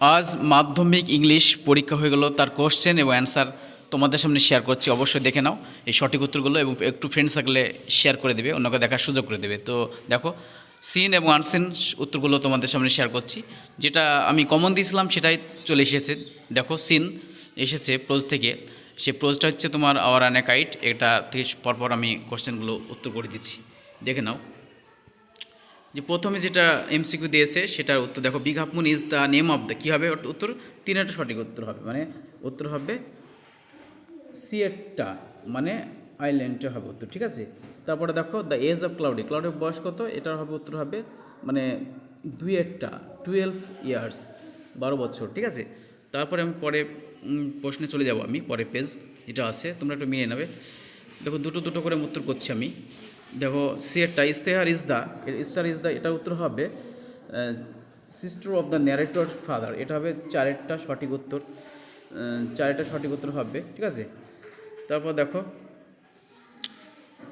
আজ মাধ্যমিক ইংলিশ পরীক্ষা হয়ে গেল তার কোশ্চেন এবং অ্যান্সার তোমাদের সামনে শেয়ার করছি। অবশ্যই দেখে নাও এই সঠিক উত্তরগুলো এবং একটু ফ্রেন্ড সার্কেলে শেয়ার করে দেবে, অন্যকে দেখার সুযোগ করে দেবে। তো দেখো সিন এবং আনসিন উত্তরগুলো তোমাদের সামনে শেয়ার করছি। যেটা আমি কমন দিয়েছিলাম সেটাই চলে এসেছে। দেখো সিন এসেছে প্রোজ থেকে। সে প্রোজটা হচ্ছে তোমার আওয়ার অ্যান কাইট এটা থেকে পরপর আমি কোশ্চেনগুলো উত্তর করে দিচ্ছি। দেখে নাও। যে প্রথমে যেটা এমসিকিউ দিয়েছে, সেটার উত্তর দেখো big is the name of the কী হবে উত্তর? তিনটা সঠিক উত্তর হবে মানে উত্তর হবে সিয়েটটা মানে আইল্যান্ডটা হবে উত্তর, ঠিক আছে? তারপরে দেখো দ্য এজ অফ ক্লাউডি ক্লাউডের বয়স কত? এটার হবে উত্তর হবে মানে দুইয়েরটা টুয়েলভ ইয়ার্স বারো বছর, ঠিক আছে? তারপরে আমি পরে প্রশ্নে চলে যাব আমি, পরে পেজ যেটা আছে, তোমরা একটু মিলিয়ে নেবে। দেখো, দুটো দুটো করে উত্তর করছি আমি। দেখো সিয়েরটা ইস্তেহার ইজ দ্য ইস্তার ইজ দ্য এটার উত্তর হবে sister of the narrator father এটা হবে চারেরটা সঠিক উত্তর চারেরটা সঠিক উত্তর হবে, ঠিক আছে? তারপর দেখো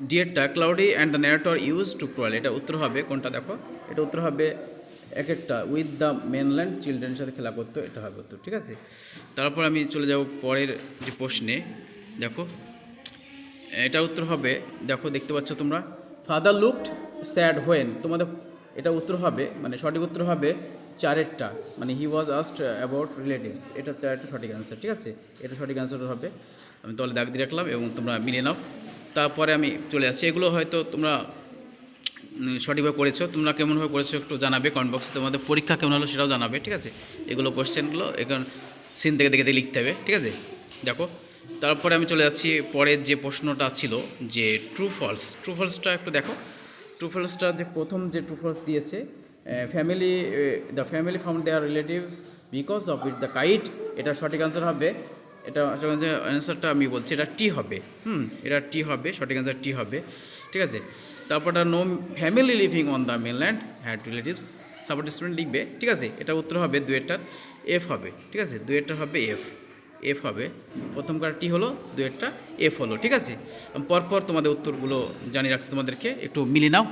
ডিয়েরটা cloudy and the narrator use to crawl এটা উত্তর হবে, কোনটা দেখো? এটা উত্তর হবে এক একটা উইথ দ্য মেনল্যান্ড চিলড্রেনের সাথে খেলা করতো, এটা হবে উত্তর, ঠিক আছে? তারপর আমি চলে যাব পরের যে প্রশ্নে, দেখো এটা উত্তর হবে, দেখো, দেখতে পাচ্ছ তোমরা, ফাদার লুকড স্যাড হোয়েন। তোমাদের এটা উত্তর হবে মানে সঠিক উত্তর হবে চারেরটা মানে he was asked about relatives. এটা চারেরটা সঠিক অ্যান্সার ঠিক আছে? এটা সঠিক অ্যান্সার হবে। আমি তাহলে দাগ দিয়ে রাখলাম এবং তোমরা মিলিয়ে নাও। তারপরে আমি চলে যাচ্ছি। এগুলো হয়তো তোমরা সঠিকভাবে করেছ তোমরা কেমনভাবে করেছ একটু জানাবে কমেন্ট বক্সে তোমাদের পরীক্ষা কেমন হলো সেটাও জানাবে, ঠিক আছে? এগুলো কোশ্চেনগুলো এখন সিন থেকে দেখে দেখে লিখতে হবে, ঠিক আছে? দেখো। তারপরে আমি চলে যাচ্ছি পরের যে প্রশ্নটা ছিল যে ট্রু ফলস ট্রু ফলসটা একটু দেখো। ট্রু ফলসটা যে প্রথম যে ট্রু ফলস দিয়েছে family the family found their relative because of it the kite এটা সঠিক আনসার হবে। এটা অ্যান্সারটা আমি বলছি, এটা টি হবে। হুম, এটা টি হবে, সঠিক অ্যান্সার টি হবে। ঠিক আছে? তারপরটা no family living on the mainland had relatives support student লিখবে। ঠিক আছে? এটা উত্তর হবে দুয়েরটার এফ হবে। ঠিক আছে? দুয়েরটা হবে এফ এফ হবে। প্রথমকার টি হলো দুয়েরটা এফ হলো, ঠিক আছে? পরপর তোমাদের উত্তরগুলো জানিয়ে রাখছি তোমাদেরকে। একটু মিলিয়ে নাও,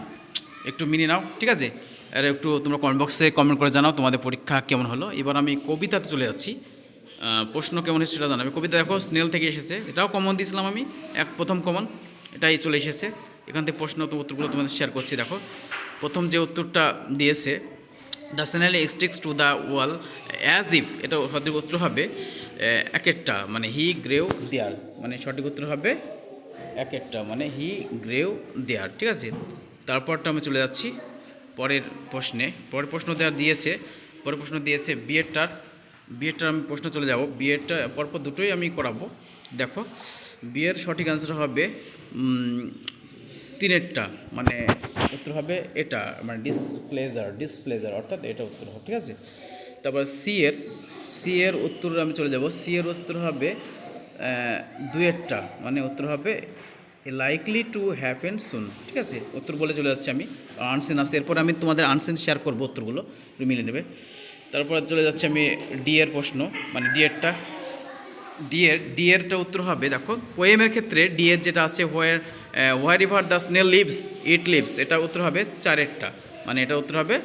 একটু মিলিয়ে নাও, ঠিক আছে? আর একটু তোমরা কমেন্ট বক্সে কমেন্ট করে জানাও তোমাদের পরীক্ষা কেমন হলো। এবার আমি কবিতাতে চলে যাচ্ছি। প্রশ্ন কেমন এসেছে সেটা জানাবে কবিতা দেখো স্নেল থেকে এসেছে। এটাও কমন দিয়েছিলাম আমি, এক প্রথম কমন এটাই চলে এসেছে। এখান থেকে প্রশ্ন উত্তরগুলো তোমাদের শেয়ার করছি, দেখো। প্রথম যে উত্তরটা দিয়েছে the snail sticks to the wall as if এটা সঠিক উত্তর হবে এক একটা মানে হি গ্রেও দেয়ার মানে সঠিক উত্তর হবে এক একটা মানে হি গ্রেও দেয়ার ঠিক আছে? তারপরটা আমি চলে যাচ্ছি পরের প্রশ্নে। পরের প্রশ্ন দেওয়া দিয়েছে, পরের প্রশ্ন দিয়েছে বিএডটার বিএডটার আমি প্রশ্ন চলে যাব। বিএডটা পরপর দুটোই আমি করাবো। দেখো, বিয়ের সঠিক অ্যান্সার হবে তিনেরটা মানে উত্তর হবে এটা মানে ডিসপ্লেজার ডিসপ্লেজার অর্থাৎ এটা উত্তর হবে, ঠিক আছে? তারপর সি এর সি এর উত্তর আমি চলে যাব। সি এর উত্তর হবে দুয়েরটা মানে উত্তর হবে লাইকলি টু হ্যাপেন সুন ঠিক আছে? উত্তর বলে চলে যাচ্ছি আমি আনসেন আছে এরপর আমি তোমাদের আনসেন শেয়ার করব উত্তরগুলো মিলে নেবে। তারপর চলে যাচ্ছে আমি ডি এর প্রশ্ন মানে ডি এরটা। ডি এর ডি এরটা উত্তর হবে, দেখো পোয়েমের ক্ষেত্রে ডি এর যেটা আছে where where river the snail lives it lives এটা উত্তর হবে চারেরটা। মানে এটা উত্তর হবে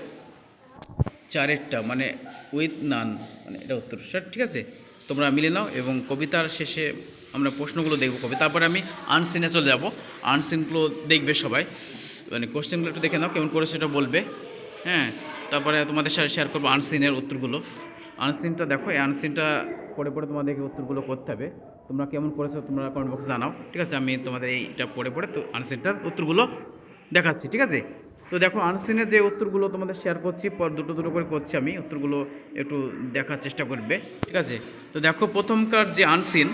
চারেরটা। মানে উইথ নান মানে এটা উত্তর। স্যার ঠিক আছে? তোমরা মিলে নাও এবং কবিতার শেষে আমরা প্রশ্নগুলো দেখব কবি তারপরে আমি আনসিনে চলে যাব। আনসিনগুলো দেখবে সবাই। মানে কোশ্চেনগুলো একটু দেখে নাও, কেমন করে সেটা বলবে। হ্যাঁ? তারপরে তোমাদের সাথে শেয়ার করব আনসিনের উত্তরগুলো। আনসিনটা দেখো, এই আনসিনটা পড়ে পড়ে তোমাদেরকে উত্তরগুলো করতে হবে। তোমরা কেমন করেছ তোমরা কমেন্ট বক্সে জানাও। ঠিক আছে, আমি তোমাদের এইটা পড়ে পড়ে তো আনসিনটার উত্তরগুলো দেখাচ্ছি, ঠিক আছে? তো দেখো আনসিনের যে উত্তরগুলো তোমাদের শেয়ার করছি, পর দুটো দুটো করে করছি আমি, উত্তরগুলো একটু দেখার চেষ্টা করবে, ঠিক আছে? তো দেখো, প্রথমকার যে unseen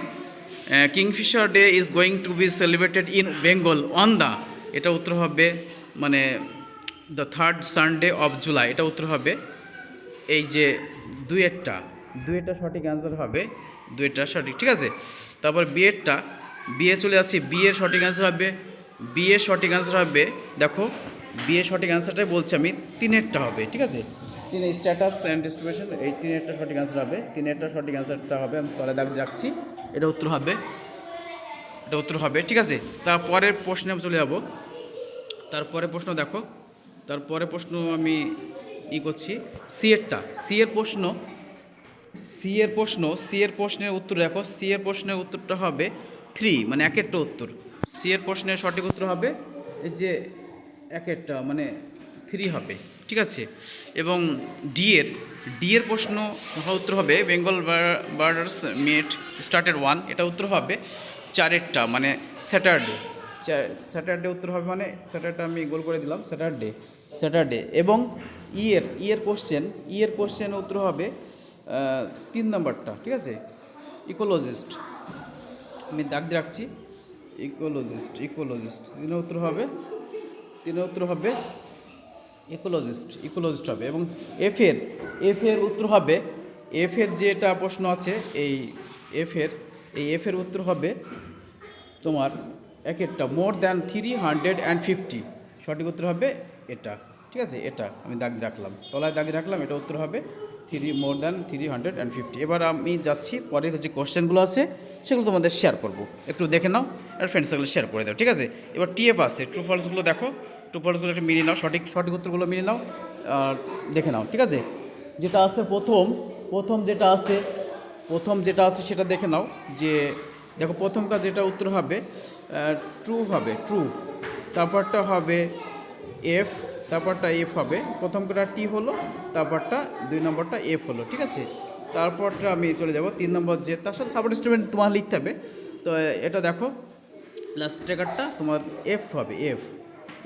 kingfisher day is going to be celebrated in Bengal on the এটা উত্তর হবে মানে the third Sunday of July এটা উত্তর হবে। এই যে দুয়েরটা দুয়েরটা সঠিক অ্যান্সার হবে। দুয়েরটা সঠিক, ঠিক আছে? তারপর বিয়েরটা, বিয়ে চলে যাচ্ছে, বিয়ের সঠিক অ্যান্সার হবে, বিয়ের সঠিক অ্যান্সার হবে, দেখো, বিয়ের সঠিক অ্যান্সারটাই বলছি আমি, তিনেরটা হবে, ঠিক আছে? তিনের স্ট্যাটাস অ্যান্ড ডিস্ট্রিবিউশন এই তিনেরটা সঠিক অ্যান্সার হবে, তিনেরটা সঠিক অ্যান্সারটা হবে, আমি তলে দাগ রাখছি, এটা উত্তর হবে, এটা উত্তর হবে, ঠিক আছে? তারপরের প্রশ্নে চলে যাব তারপরে প্রশ্ন দেখো তারপরে প্রশ্ন আমি ই করছি সি এরটা সি এর প্রশ্ন সি এর প্রশ্ন, সি এর প্রশ্নের উত্তর দেখো, সি এর প্রশ্নের উত্তরটা হবে থ্রি মানে এক একটা উত্তর। সি এর প্রশ্নের সঠিক উত্তর হবে এই যে এক একটা মানে থ্রি হবে, ঠিক আছে? এবং ডি এর ডি এর প্রশ্ন উত্তর হবে, Bengal birders met started one এটা উত্তর হবে চারেরটা মানে স্যাটারডে। স্যাটারডে উত্তর হবে মানে স্যাটারডে আমি গোল করে দিলাম, স্যাটারডে স্যাটারডে। এবং ইয়ের ইয়ের কোশ্চেন ইয়ের কোশ্চেন উত্তর হবে তিন নম্বরটা, ঠিক আছে? ইকোলজিস্ট আমি দাগ দিয়ে রাখছি। ইকোলজিস্ট ইকোলজিস্ট তিনের উত্তর হবে তিনের উত্তর হবে ইকোলজিস্ট ইকোলজিস্ট হবে। এবং এফের এফের উত্তর হবে এফের যেটা প্রশ্ন আছে, এই এফের এই এফের উত্তর হবে তোমার এক একটা more than three hundred and fifty সঠিক উত্তর হবে এটা, ঠিক আছে? এটা আমি দাগ রাখলাম। তলায় দাগ রাখলাম, এটা উত্তর হবে three more than three hundred and fifty এবার আমি যাচ্ছি, পরের যে কোশ্চেনগুলো আছে, সেগুলো তোমাদের শেয়ার করব। একটু দেখে নাও আর ফ্রেন্ডসগুলো শেয়ার করে দাও, ঠিক আছে? এবার টিএফ আছে ট্রু ফলসগুলো দেখো। ট্রু ফলসগুলো একটু মিলিয়ে নাও, সঠিক সঠিক উত্তরগুলো মিলিয়ে নাও আর দেখে নাও, ঠিক আছে? যেটা আছে প্রথম প্রথম যেটা আছে, প্রথম যেটা আছে সেটা দেখে নাও যে, দেখো প্রথমটা যেটা উত্তর হবে ট্রু হবে ট্রু তারপরটা হবে এফ তারপরটা এফ হবে। প্রথম প্রথমটা টি হলো, তারপরটা দুই নম্বরটা এফ হলো, ঠিক আছে? তারপরটা আমি চলে যাব তিন নম্বর যে, তার সাথে সাপোর্ট স্টেটমেন্ট তোমার লিখতে হবে। তো এটা দেখো লাস্ট ট্রেকারটা তোমার এফ হবে এফ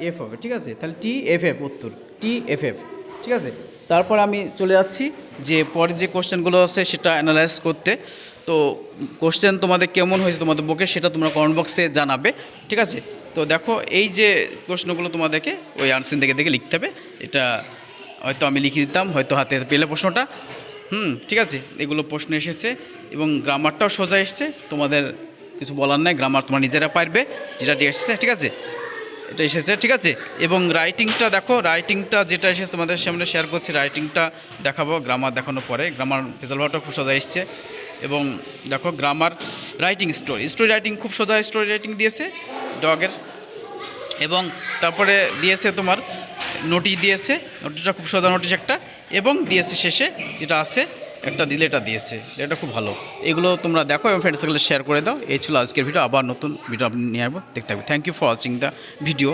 এফ হবে, ঠিক আছে? তাহলে টি এফ এফ উত্তর টি এফ এফ ঠিক আছে? তারপর আমি চলে যাচ্ছি যে, পরে যে কোশ্চেনগুলো আছে সেটা অ্যানালাইজ করতে। তো কোশ্চেন তোমাদের কেমন হয়েছে তোমাদের বুকে সেটা তোমরা কমেন্ট বক্সে জানাবে, ঠিক আছে? তো দেখো, এই যে প্রশ্নগুলো তোমাদেরকে ওই আনসিন থেকে দেখে লিখতে হবে। এটা হয়তো আমি লিখে দিতাম, হয়তো হাতে পেলে প্রশ্নটা। হুম, ঠিক আছে? এগুলো প্রশ্ন এসেছে এবং গ্রামারটাও সোজা এসছে। তোমাদের কিছু বলার নাই গ্রামার তোমরা নিজেরা পারবে, যেটা এসেছে, ঠিক আছে? এটা এসেছে, ঠিক আছে? এবং রাইটিংটা দেখো রাইটিংটা যেটা এসেছে তোমাদের সামনে শেয়ার করছি রাইটিংটা দেখাবো গ্রামার দেখানোর পরে। গ্রামার ভেজাল ভাটা খুব সোজা এসছে। এবং দেখো grammar writing story story writing খুব সোজা স্টোরি রাইটিং দিয়েছে ডগের এবং তারপরে দিয়েছে তোমার নোটিশ দিয়েছে। নোটিশটা খুব সোজা নোটিশ একটা। এবং দিয়েছে শেষে যেটা আছে, একটা দিলে এটা দিয়েছে। এটা খুব ভালো। এগুলো তোমরা দেখো এবং ফ্রেন্ডসগুলো শেয়ার করে দাও। এই ছিল আজকের ভিডিও আবার নতুন ভিডিও আপনি নিয়ে আসব। দেখতে থাকবে। Thank you for watching the video